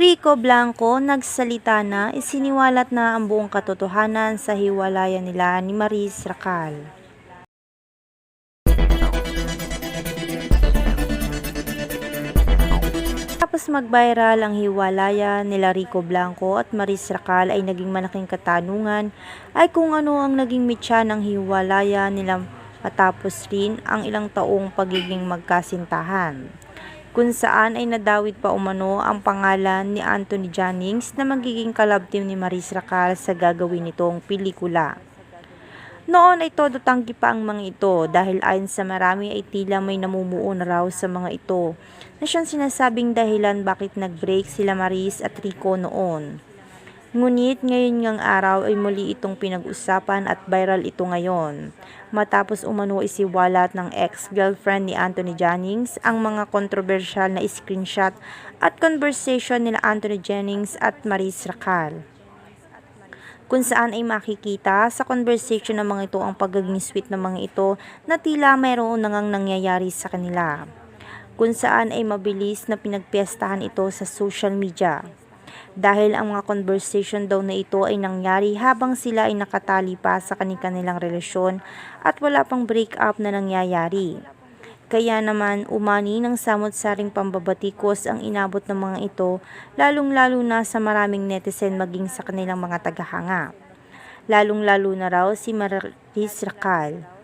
Rico Blanco nagsalita na isiniwalat na ang buong katotohanan sa hiwalayan nila ni Maris Racal. Tapos mag-viral ang hiwalayan nila Rico Blanco at Maris Racal ay naging malaking katanungan ay kung ano ang naging mitya ng hiwalayan nila matapos rin ang ilang taong pagiging magkasintahan kung saan ay nadawit pa umano ang pangalan ni Anthony Jennings na magiging kalab team ni Maris Racal sa gagawin nitong pelikula. Noon ay todo tanggi pa ang mga ito dahil ayon sa marami ay tila may namumuo na raw sa mga ito na siyang sinasabing dahilan bakit nag-break sila Maris at Rico noon. Ngunit ngayon ngang araw ay muli itong pinag-usapan at viral ito ngayon. Matapos umano isiwalat ng ex-girlfriend ni Anthony Jennings ang mga kontrobersyal na screenshot at conversation nila Anthony Jennings at Maris Racal kung saan ay makikita sa conversation ng mga ito ang pagiging sweet ng mga ito na tila mayroon nangang nangyayari sa kanila. Kung saan ay mabilis na pinagpiestahan ito sa social media. Dahil ang mga conversation daw na ito ay nangyari habang sila ay nakatali pa sa kanilang relasyon at wala pang break up na nangyayari. Kaya naman umani ng samot-saring pambabatikos ang inabot ng mga ito, lalong-lalo na sa maraming netizen maging sa kanilang mga tagahanga. Lalong-lalo na raw si Maris Racal.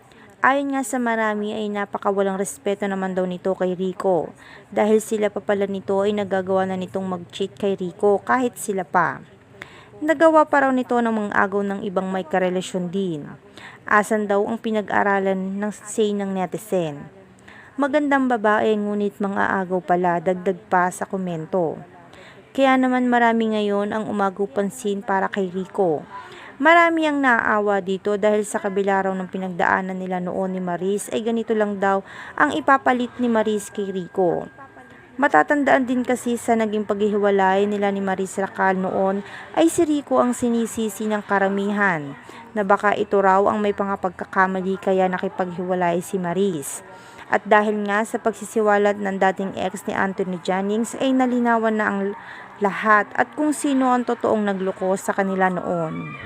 Ayon nga sa marami ay napakawalang respeto naman daw nito kay Rico dahil sila pa pala nito ay nagagawa na nitong mag-cheat kay Rico kahit sila pa. Nagawa pa raw nito ng mga agaw ng ibang may karelasyon din. Asan daw ang pinag-aralan ng say ng netizen. Magandang babae ngunit mga agaw pala dagdag pa sa komento. Kaya naman marami ngayon ang umagaw pansin para kay Rico. Marami ang naaawa dito dahil sa kabila raw ng pinagdaanan nila noon ni Maris ay ganito lang daw ang ipapalit ni Maris kay Rico. Matatandaan din kasi sa naging paghihiwalay nila ni Maris Racal noon ay si Rico ang sinisisi ng karamihan na baka ito raw ang may pangapagkakamali kaya nakipaghiwalay si Maris. At dahil nga sa pagsisiwalat ng dating ex ni Anthony Jennings ay nalinawan na ang lahat at kung sino ang totoong nagloko sa kanila noon.